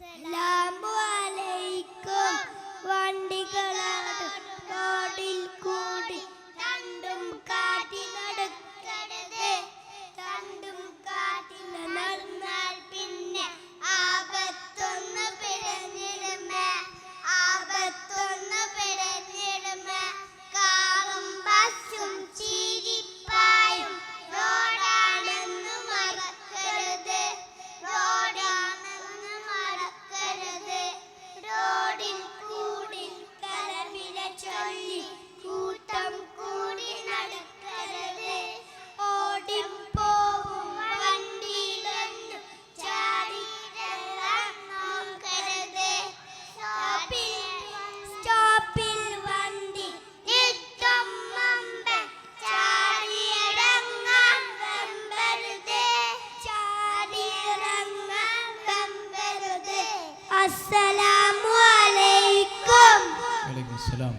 അസ്സലാമു അസ്സലാമു അലൈക്കും. വലൈക്കും അസ്സലാം.